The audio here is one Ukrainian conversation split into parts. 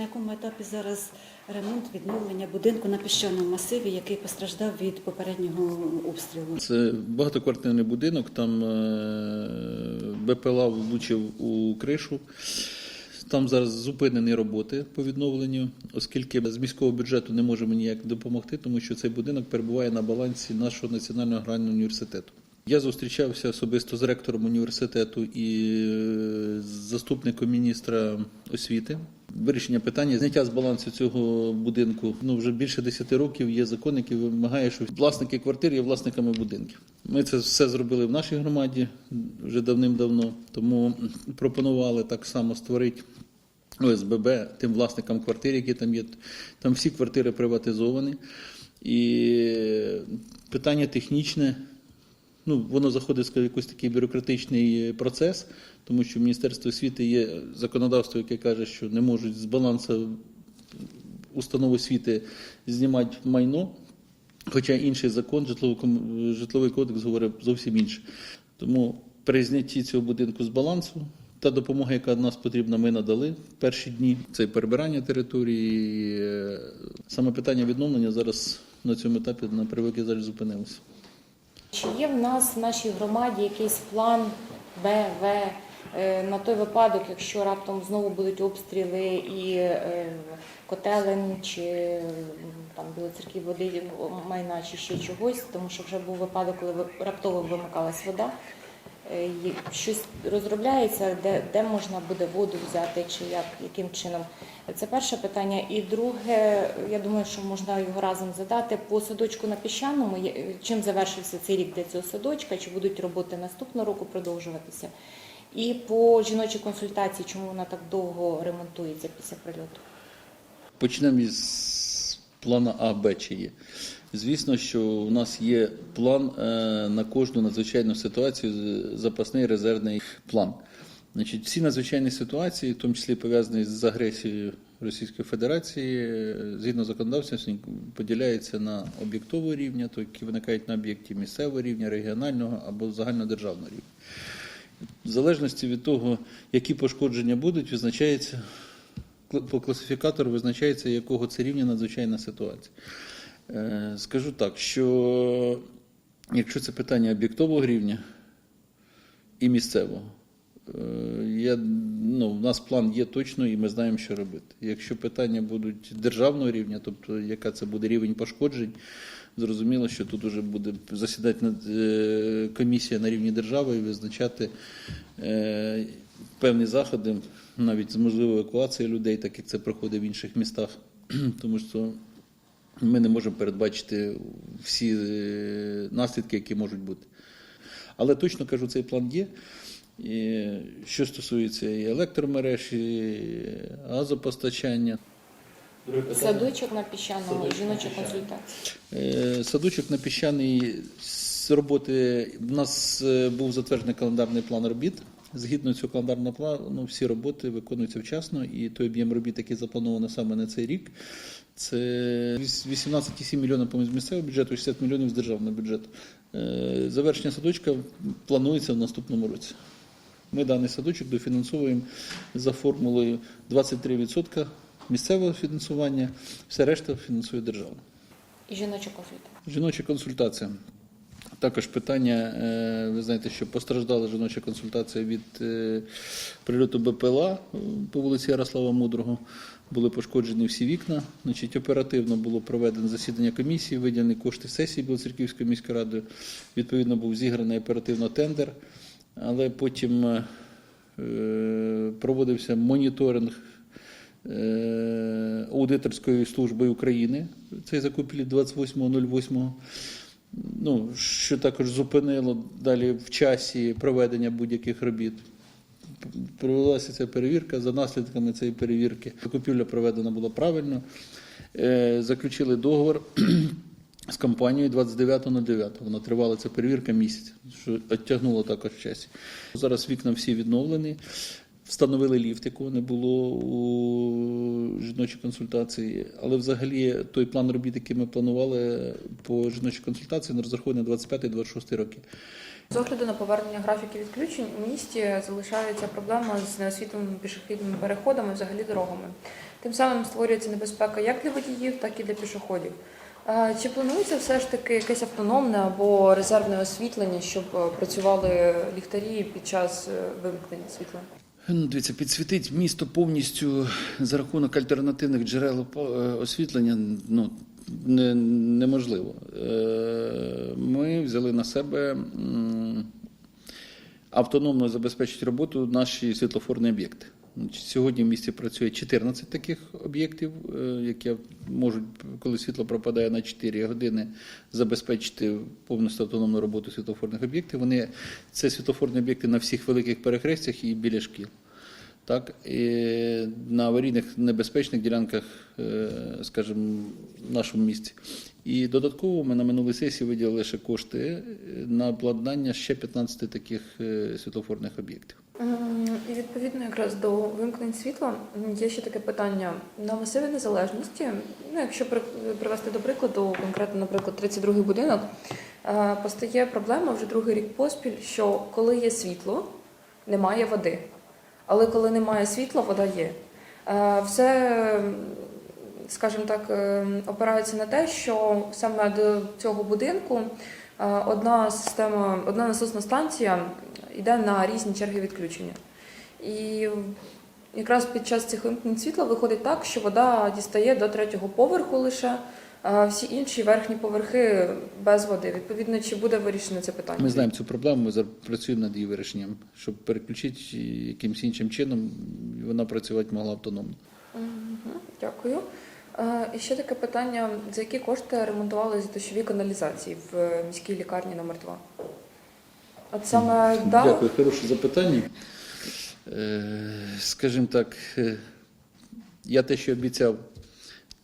на якому етапі зараз ремонт відновлення будинку на піщаному масиві, який постраждав від попереднього обстрілу? Це багатоквартирний будинок, там е, БПЛА влучив у кришу. Там зараз зупинені роботи по відновленню, оскільки з міського бюджету не можемо ніяк допомогти, тому що цей будинок перебуває на балансі нашого національного аграрного університету. Я зустрічався особисто з ректором університету і е, з заступником міністра освіти. Вирішення питання зняття з балансу цього будинку. Ну вже більше 10 років є закон, який вимагає, що власники квартир є власниками будинків. Ми це все зробили в нашій громаді вже давним-давно. Тому пропонували так само створити ОСББ тим власникам квартир, які там є. Там всі квартири приватизовані. І питання технічне. Ну, воно заходить в якийсь такий бюрократичний процес, тому що в Міністерстві освіти є законодавство, яке каже, що не можуть з балансу установ освіти знімати майно, хоча інший закон, житловий, кодекс говорить зовсім інше. Тому при знятті цього будинку з балансу та допомога, яка нас потрібна, ми надали в перші дні. Це перебирання території. е, Саме питання відновлення зараз на цьому етапі на превеликий жаль зупинилося. Чи є в нас в нашій громаді якийсь план Б, В е, на той випадок, якщо раптом знову будуть обстріли і е, котелень, чи там білоцерків води майна, чи ще чогось, тому що вже був випадок, коли раптово вимикалась вода. Е, Щось розробляється, де, де можна буде воду взяти, чи як, яким чином. Це перше питання. І друге, я думаю, що можна його разом задати. По садочку на піщаному, чим завершився цей рік для цього садочка, чи будуть роботи наступного року продовжуватися? І по жіночій консультації, чому вона так довго ремонтується після прильоту? Почнемо із плану А, Б чи є. Звісно, що у нас є план е, на кожну надзвичайну ситуацію, запасний резервний план. Значить, всі надзвичайні ситуації, в тому числі пов'язані з агресією Російської Федерації, е, згідно законодавства, поділяються на об'єктового рівня, то які виникають на об'єкті місцевого рівня, регіонального або загальнодержавного рівня. В залежності від того, які пошкодження будуть, визначається по класифікатору визначається, якого це рівня надзвичайна ситуація. Е, Скажу так, що якщо це питання об'єктового рівня і місцевого, е, я, ну, в нас план є точно і ми знаємо, що робити. Якщо питання будуть державного рівня, тобто яка це буде рівень пошкоджень, зрозуміло, що тут вже буде засідати е, комісія на рівні держави і визначати е, певні заходи, навіть з можливою евакуацією людей, так як це проходить в інших містах, тому що ми не можемо передбачити всі е, наслідки, які можуть бути. Але точно кажу, цей план є. І що стосується і електромереж, і газопостачання. Садочок на піщаному і жіноча консультація. Е, Садочок на піщаний з роботи. У нас е, був затверджений календарний план робіт. Згідно цього календарного плану, всі роботи виконуються вчасно, і той об'єм робіт, який заплановано саме на цей рік, це 18,7 мільйонів по з місцевого бюджету, 60 мільйонів з державного бюджету. Е, Завершення садочка планується в наступному році. Ми даний садочок дофінансовуємо за формулою 23% місцевого фінансування, все решта фінансує держава. І жіноча консультація. Жіноча консультація. Також питання, е, ви знаєте, що постраждала жіноча консультація від е, прильоту БПЛА по вулиці Ярослава Мудрого. Були пошкоджені всі вікна. Значить, оперативно було проведено засідання комісії, виділені кошти сесії Білоцерківської міської ради. Відповідно, був зіграний оперативно тендер, але потім е, проводився моніторинг аудиторської служби України. Цей закупівлі 28.08. Ну, що також зупинило далі в часі проведення будь-яких робіт. Провелася ця перевірка. За наслідками цієї перевірки закупівля проведена була правильно. Е, Заключили договор з компанією 29.09. Вона тривала ця перевірка місяць, що відтягнуло також в часі. Зараз вікна всі відновлені. Встановили ліфт, якого не було у жіночій консультації. Але взагалі той план робіт, який ми планували по жіночій консультації, не розрахований на 25-26 роки. З огляду на повернення графіків відключень у місті залишається проблема з неосвітленими пішохідними переходами, взагалі дорогами. Тим самим створюється небезпека як для водіїв, так і для пішоходів. Чи планується все ж таки якесь автономне або резервне освітлення, щоб е, працювали ліхтарі під час е, вимкнення світла? Ну, дивіться, підсвітить місто повністю за рахунок альтернативних джерел е, освітлення ну, не, неможливо. Е, Ми взяли на себе автономно забезпечити роботу наші світлофорні об'єкти. Сьогодні в місті працює 14 таких об'єктів, е, які можуть, коли світло пропадає на 4 години, забезпечити повністю автономну роботу світлофорних об'єктів. Вони це світлофорні об'єкти на всіх великих перехрестях і біля шкіл. Так, і на аварійних небезпечних ділянках, е, скажімо, в нашому місті. І додатково ми на минулій сесії виділили ще кошти е, на обладнання ще 15 таких е, світлофорних об'єктів. І відповідно якраз до вимкнень світла є ще таке питання на масиві незалежності. Ну, якщо при- привести до прикладу, конкретно, наприклад, 32-й будинок, постає проблема вже другий рік поспіль, що коли є світло, немає води. Але коли немає світла, вода є. Е, Все, скажімо так, е, опирається на те, що саме до цього будинку е, одна система, одна насосна станція йде на різні черги відключення. І якраз під час цих вимкнень світла виходить так, що вода дістає до третього поверху лише, а всі інші верхні поверхи без води. Відповідно, чи буде вирішено це питання? Ми знаємо цю проблему, ми працюємо над її вирішенням, щоб переключити якимось іншим чином, вона працювати могла автономно. Дякую. І ще таке питання: за які кошти ремонтувалися дощові каналізації в е, міській лікарні номер 2 От саме да, Дякую, хороше запитання. Е, Скажімо так, е, я те, що обіцяв,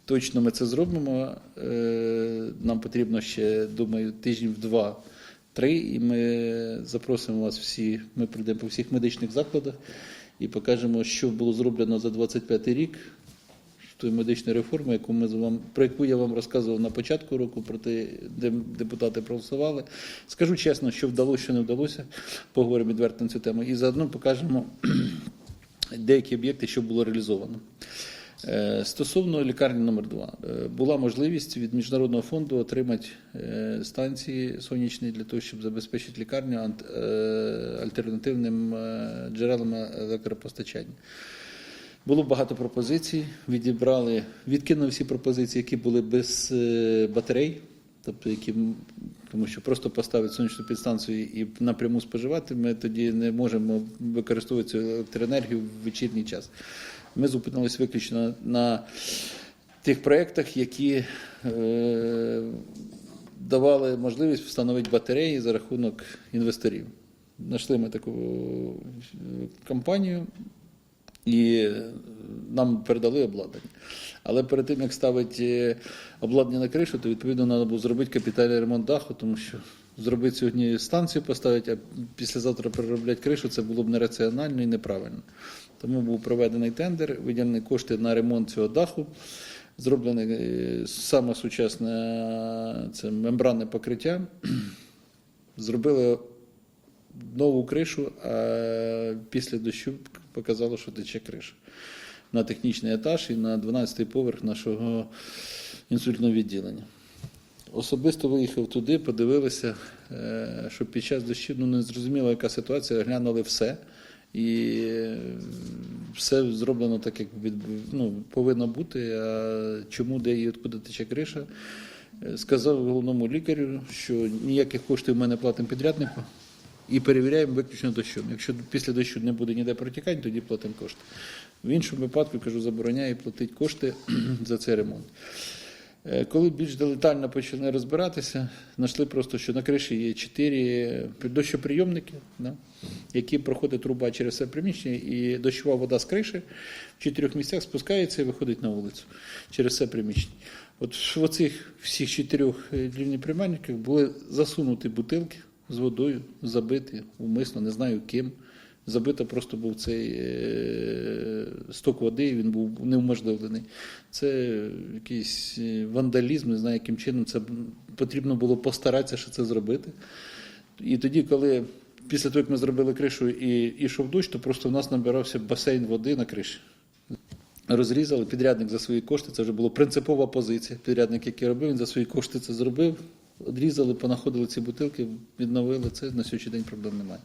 точно ми це зробимо. Е, Нам потрібно ще, думаю, тижнів два-три, і ми запросимо вас всі. Ми прийдемо по всіх медичних закладах і покажемо, що було зроблено за 25 рік. Тої медичної реформи, яку ми з вам про яку я вам розказував на початку року, про те, де депутати проголосували. Скажу чесно, що вдалося, що не вдалося. Поговоримо відверто на цю тему. І заодно покажемо деякі об'єкти, що було реалізовано. Е, Стосовно лікарні номер 2 була можливість від міжнародного фонду отримати е, станції сонячні для того, щоб забезпечити лікарню е, альтернативним е, джерелам електропостачання. Було багато пропозицій, відібрали, відкинули всі пропозиції, які були без е, батарей, тобто які, тому що просто поставити сонячну підстанцію і напряму споживати, ми тоді не можемо використовувати цю електроенергію в вечірній час. Ми зупинилися виключно на тих проєктах, які е, давали можливість встановити батареї за рахунок інвесторів. Знайшли ми таку е, компанію, і е, нам передали обладнання. Але перед тим, як ставити обладнання на кришу, то відповідно треба було зробити капітальний ремонт даху, тому що зробити сьогодні станцію поставити, а післязавтра переробляти кришу, це було б нераціонально і неправильно. Тому був проведений тендер, виділені кошти на ремонт цього даху. Зроблене е, саме сучасне це мембранне покриття. Зробили нову кришу, а після дощу показало, що тече криша на технічний етаж і на 12-й поверх нашого інсультного відділення. Особисто виїхав туди, подивилися, е, що під час дощів ну, не зрозуміло, яка ситуація, глянули все. І е, все зроблено так, як від, ну, повинно бути. А чому, де і откуди тече криша? Е, Сказав головному лікарю, що ніяких коштів ми не платимо підряднику і перевіряємо виключно дощом. Якщо після дощу не буде ніде протікань, тоді платимо кошти. В іншому випадку, кажу, забороняю платити кошти за цей ремонт. Е, Коли більш детально почали розбиратися, знайшли просто, що на криші є чотири дощоприйомники, да, які проходить труба через все приміщення, і дощова вода з криші в чотирьох місцях спускається і виходить на вулицю через все приміщення. От в оцих всіх чотирьох е, лівнеприймальниках були засунуті бутилки з водою, забиті умисно, не знаю ким. Забито просто був цей е, сток води, він був неуможливлений. Це якийсь е, вандалізм, не знаю, яким чином це потрібно було постаратися, що це зробити. І тоді, коли після того, як ми зробили кришу і йшов дощ, то просто в нас набирався басейн води на криші. розрізали. Підрядник за свої кошти. Це вже була принципова позиція. Підрядник, який робив, він за свої кошти це зробив. Одрізали, понаходили ці бутилки, відновили це. На сьогоднішній день проблем немає.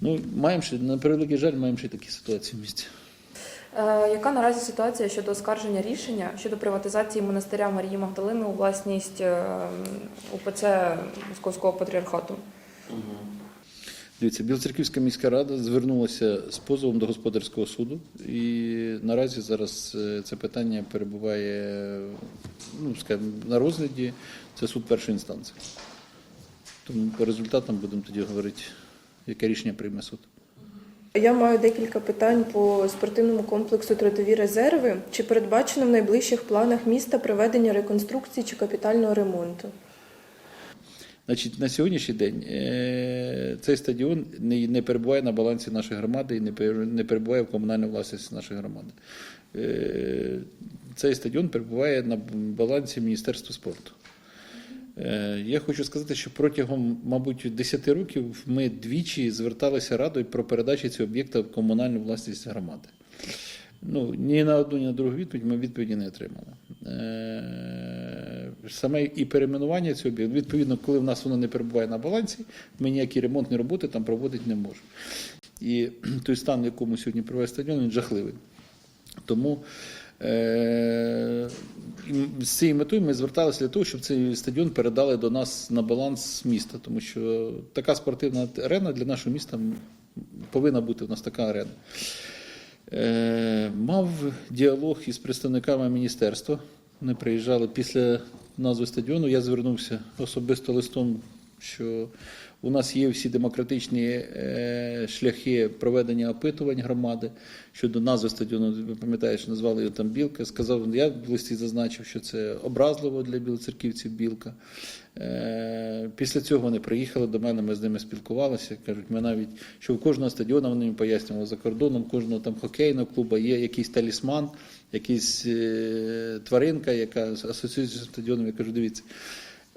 Ну, маємо ще, на превеликий жаль, маємо ще такі ситуації в місті. Е, Яка наразі ситуація щодо оскарження рішення щодо приватизації монастиря Марії Магдалини у власність е, УПЦ Московського патріархату? Дивіться, Білоцерківська міська рада звернулася з позовом до господарського суду, і наразі зараз е, це питання перебуває ну, скажімо, на розгляді. Це суд першої інстанції. Тому по результатам будемо тоді говорити, яке рішення прийме суд. Я маю декілька питань по спортивному комплексу Трудові резерви. Чи передбачено в найближчих планах міста проведення реконструкції чи капітального ремонту? Значить, на сьогоднішній день е, цей стадіон не, перебуває на балансі нашої громади і не, не перебуває в комунальній власності нашої громади. Е, Цей стадіон перебуває на балансі Міністерства спорту. Е, Я хочу сказати, що протягом, мабуть, 10 років ми двічі зверталися радою про передачу цього об'єкта в комунальну власність громади. Ну, ні на одну, ні на другу відповідь ми відповіді не отримали. Е, Саме і перейменування цього об'єкту, відповідно, коли в нас воно не перебуває на балансі, ми ніякі ремонтні роботи там проводити не можемо. І той стан, в якому сьогодні проводить стадіон, він жахливий. Тому з цією метою ми зверталися для того, щоб цей стадіон передали до нас на баланс міста, тому що така спортивна арена для нашого міста повинна бути у нас така арена. Е, Мав діалог із представниками міністерства. Вони приїжджали після назви стадіону. Я звернувся особисто листом, що у нас є всі демократичні е, шляхи проведення опитувань громади щодо назви стадіону. Ви пам'ятаєте, назвали його там Білка. Сказав, я в листі зазначив, що це образливо для білоцерківців Білка. Е, Після цього вони приїхали до мене, ми з ними спілкувалися. Кажуть, ми навіть що в кожного стадіону вони мені пояснювали за кордоном, кожного там хокейного клубу є якийсь талісман, якийсь е, тваринка, яка асоціюється з стадіоном. Я кажу, дивіться.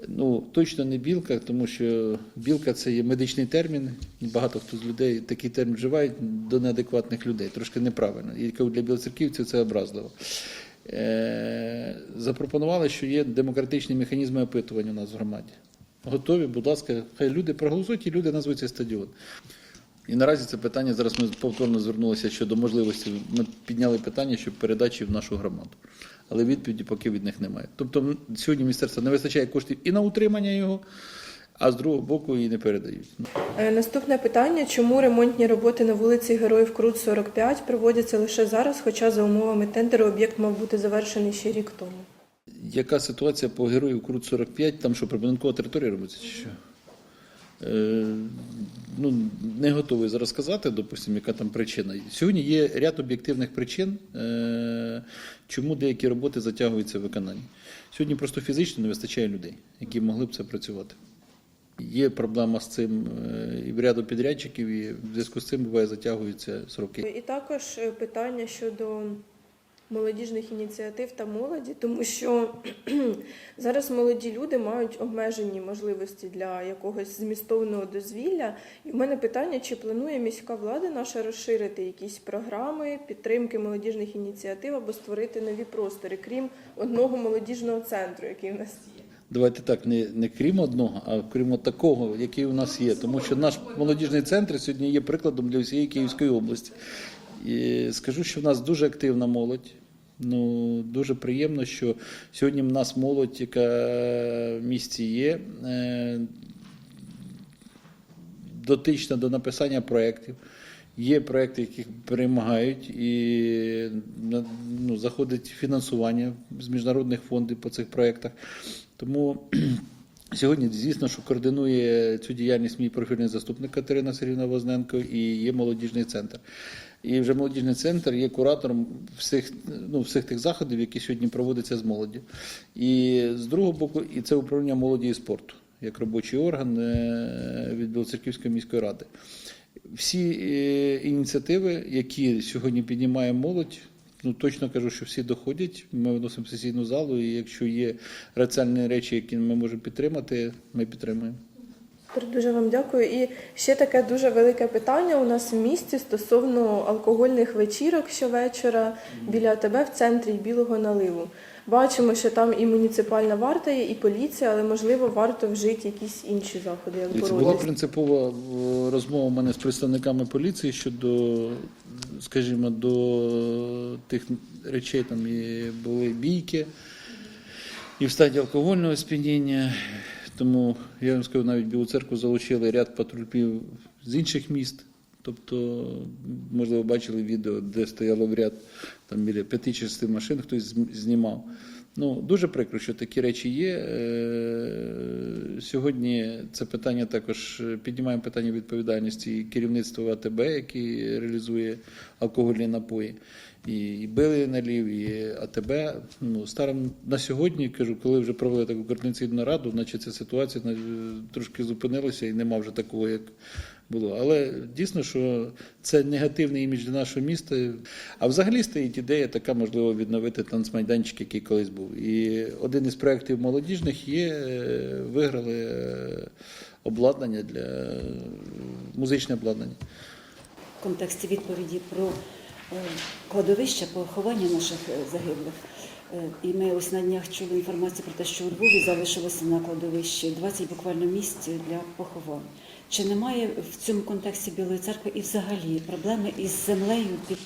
Ну, точно не білка, тому що білка це є медичний термін. Багато хто з людей такий термін вживають до неадекватних людей. Трошки неправильно. І для білоцерківців це образливо. Е, запропонували, що є демократичні механізми опитування у нас в громаді. Готові, будь ласка, хай люди проголосують і люди назвуть цей стадіон. І наразі це питання зараз ми повторно звернулися щодо можливості. Ми підняли питання щодо передачі в нашу громаду. Але відповіді поки від них немає. Тобто сьогодні міністерство не вистачає коштів і на утримання його, а з другого боку і не передають. Е, Наступне питання: чому ремонтні роботи на вулиці Героїв Крут 45 проводяться лише зараз, хоча за умовами тендеру об'єкт мав бути завершений ще рік тому? Яка ситуація по герою Крут 45? Там що, прибудинкова територія робиться чи що? Е, ну, не готовий зараз сказати, допустимо, яка там причина. Сьогодні є ряд об'єктивних причин, е, чому деякі роботи затягуються в виконанні. Сьогодні просто фізично не вистачає людей, які могли б це працювати. Є проблема з цим е, і в ряду підрядчиків, і в зв'язку з цим буває затягуються сроки. І також питання щодо молодіжних ініціатив та молоді, тому що зараз молоді люди мають обмежені можливості для якогось змістовного дозвілля. І в мене питання, чи планує міська влада наша розширити якісь програми підтримки молодіжних ініціатив або створити нові простори, крім одного молодіжного центру, який в нас є. Давайте так, не, не крім одного, а крім такого, який у нас є. Тому що наш молодіжний центр сьогодні є прикладом для всієї Київської області. І скажу, що в нас дуже активна молодь. Ну, дуже приємно, що сьогодні в нас молодь, яка в місті є, е, дотична до написання проєктів. Є проекти, які перемагають, і ну, заходить фінансування з міжнародних фондів по цих проєктах. Тому сьогодні, звісно, що координує цю діяльність мій профільний заступник Катерина Сергійовна Возненко і є молодіжний центр. І вже молодіжний центр є куратором всіх, ну, всіх тих заходів, які сьогодні проводяться з молоддю. І з другого боку, і це управління молоді і спорту, як робочий орган е, від Білоцерківської міської ради. Всі е, ініціативи, які сьогодні піднімає молодь, ну точно кажу, що всі доходять. Ми виносимо сесійну залу, і якщо є раціальні речі, які ми можемо підтримати, ми підтримуємо. Дуже вам дякую. І ще таке дуже велике питання у нас в місті стосовно алкогольних вечірок щовечора біля тебе в центрі Білого наливу. Бачимо, що там і муніципальна варта є, і поліція, але можливо варто вжити якісь інші заходи, як боротися. була принципова е, розмова у мене з представниками поліції щодо, скажімо, до тих речей, там і були бійки, і в стадії алкогольного сп'яніння. Тому я вам скажу, навіть Білу церкву залучили ряд патрулів з інших міст. Тобто, можливо, бачили відео, де стояло в ряд там біля п'яти шести машин, хтось знімав. Ну, дуже прикро, що такі речі є. Е, Сьогодні це питання також е, піднімаємо питання відповідальності керівництва АТБ, який реалізує алкогольні напої. І били налів, і АТБ. Ну, старим на сьогодні кажу, коли вже провели таку координаційну раду, значить ця ситуація е, трошки зупинилася і нема вже такого, як було. Але дійсно, що це негативний імідж для нашого міста. А взагалі стоїть ідея така, можливо, відновити танцмайданчик, який колись був. І один із проєктів молодіжних є, е, виграли е, обладнання для музичне обладнання. в контексті відповіді про кладовища поховання наших е, загиблих. Е, І ми ось на днях чули інформацію про те, що у Львові залишилося на кладовищі 20 буквально місць для поховань. Чи немає в цьому контексті Білої церкви і взагалі проблеми із землею під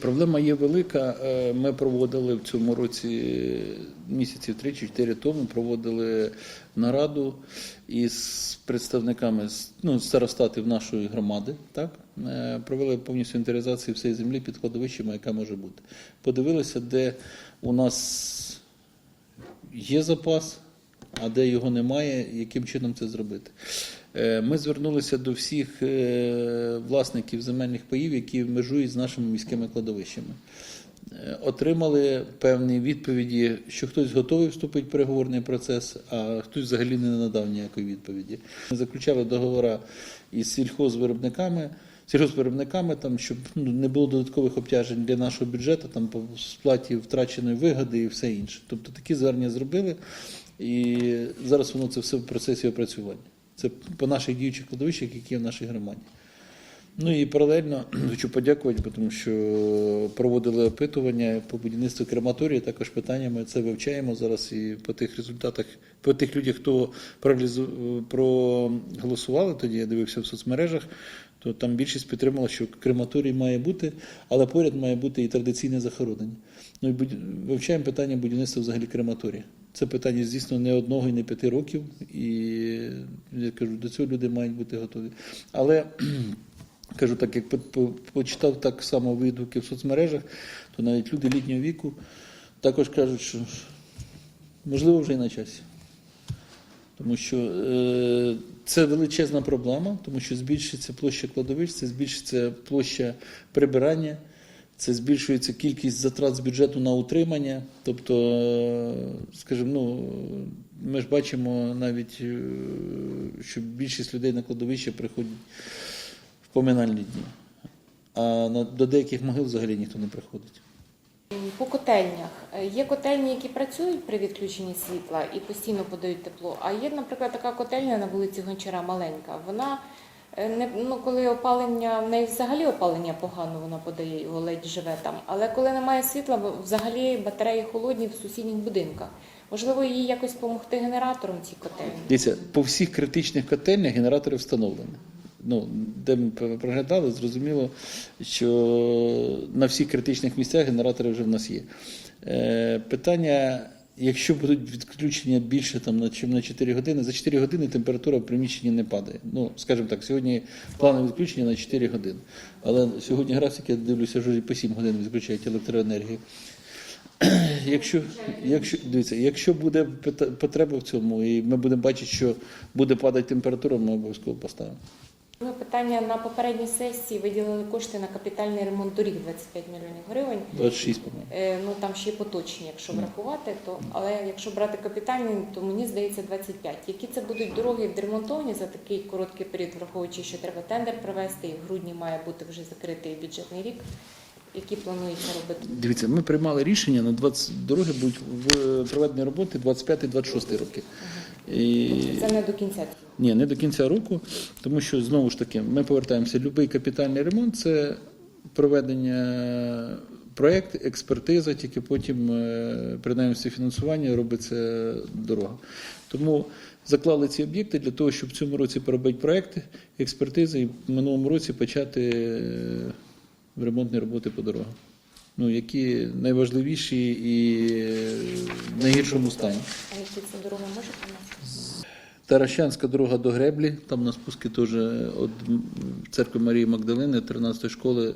проблема є велика. Е, Ми проводили в цьому році місяців 3 чи 4 тому проводили нараду із представниками ну, старостатів нашої громади. Так Е, провели повністю інвентаризацію всієї землі під кладовищами, яка може бути. Подивилися, де у нас є запас, а де його немає, яким чином це зробити. Е, Ми звернулися до всіх е, власників земельних паїв, які межують з нашими міськими кладовищами. Е, Отримали певні відповіді, що хтось готовий вступити в переговорний процес, а хтось взагалі не надав ніякої відповіді. Ми заключали договори із сільхозвиробниками, сільхозвиробниками, там, щоб ну, не було додаткових обтяжень для нашого бюджету, там по сплаті втраченої вигоди і все інше. Тобто такі звернення зробили, і зараз воно це все в процесі опрацювання. Це по наших діючих кладовищах, які є в нашій громаді. Ну і паралельно хочу подякувати, тому що проводили опитування по будівництву крематорії. Також питання ми це вивчаємо зараз і по тих результатах, по тих людях, хто проголосували тоді, я дивився в соцмережах, то там більшість підтримала, що крематорій має бути, але поряд має бути і традиційне захоронення. Ну і вивчаємо питання будівництва взагалі крематорія. Це питання, звісно, не одного і не п'яти років, і я кажу, до цього люди мають бути готові. Але кажу так, як по- по- почитав так само відгуки в соцмережах, то навіть люди літнього віку також кажуть, що можливо вже і на часі. Тому що е, це величезна проблема, тому що збільшиться площа кладовищ, це збільшиться площа прибирання, це збільшується кількість затрат з бюджету на утримання. Тобто, е, скажімо, ну, ми ж бачимо навіть, е, що більшість людей на кладовище приходять в поминальні дні. А до деяких могил взагалі ніхто не приходить. По котельнях є котельні, які працюють при відключенні світла і постійно подають тепло. А є, наприклад, така котельня на вулиці Гончара маленька. Вона е, не ну, коли опалення, в неї взагалі опалення погано вона подає, його ледь живе там. Але коли немає світла, взагалі батареї холодні в сусідніх будинках. Можливо, їй якось допомогти генератором цій котельні. Дивіться, по всіх критичних котельнях генератори встановлені. Ну, де ми проглядали, зрозуміло, що на всіх критичних місцях генератори вже в нас є. Е, питання, якщо будуть відключення більше там, на, чим на 4 години, за 4 години температура в приміщенні не падає. Ну, скажімо так, сьогодні планове відключення на 4 години. Але сьогодні графік, я дивлюся, і по 7 годин відключають електроенергію. Якщо, якщо, дивіться, якщо буде потреба в цьому, і ми будемо бачити, що буде падати температура, ми обов'язково поставимо. Ми питання на попередній сесії виділили кошти на капітальний ремонт доріг 25 мільйонів гривень. 26, по-моєму. Е, Ну там ще й поточні, якщо врахувати, то але якщо брати капітальний, то мені здається 25. Які це будуть дороги відремонтовані за такий короткий період, враховуючи, що треба тендер провести, і в грудні має бути вже закритий бюджетний рік. Які планується робити? Дивіться, ми приймали рішення на 20 дороги будуть в проведені роботи 25-26 роки. І... Це не до кінця. Ні, не до кінця року, тому що знову ж таки ми повертаємося. Будь-який капітальний ремонт це проведення проєкт, експертиза, тільки потім е, при наявності фінансування робиться дорога. Тому заклали ці об'єкти для того, щоб в цьому році поробити проекти, експертизи і в минулому році почати е, ремонтні роботи по дорогам. Ну, які найважливіші і в найгіршому стані. А які це дороги можете назвати? Таращанська дорога до Греблі, там на спуску теж від церкви Марії Магдалини, 13 школи,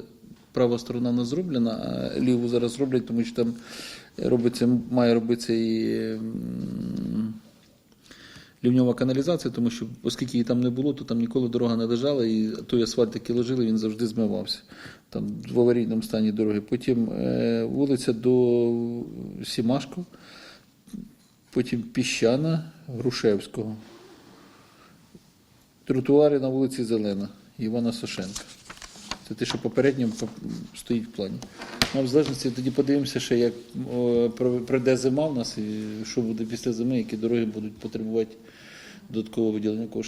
права сторона не зроблена, а ліву зараз роблять, тому що там робиться, має робитися і лівньова каналізація, тому що оскільки її там не було, то там ніколи дорога не лежала, і той асфальт, який ложили, він завжди змивався. Там в аварійному стані дороги. Потім е, вулиця до Сімашко, потім Піщана, Грушевського. Тротуари на вулиці Зелена, Івана Сошенка. Це те, що попередньо стоїть в плані. Ну, в залежності тоді подивимося, ще як прийде зима в нас і що буде після зими, які дороги будуть потребувати додаткового виділення коштів.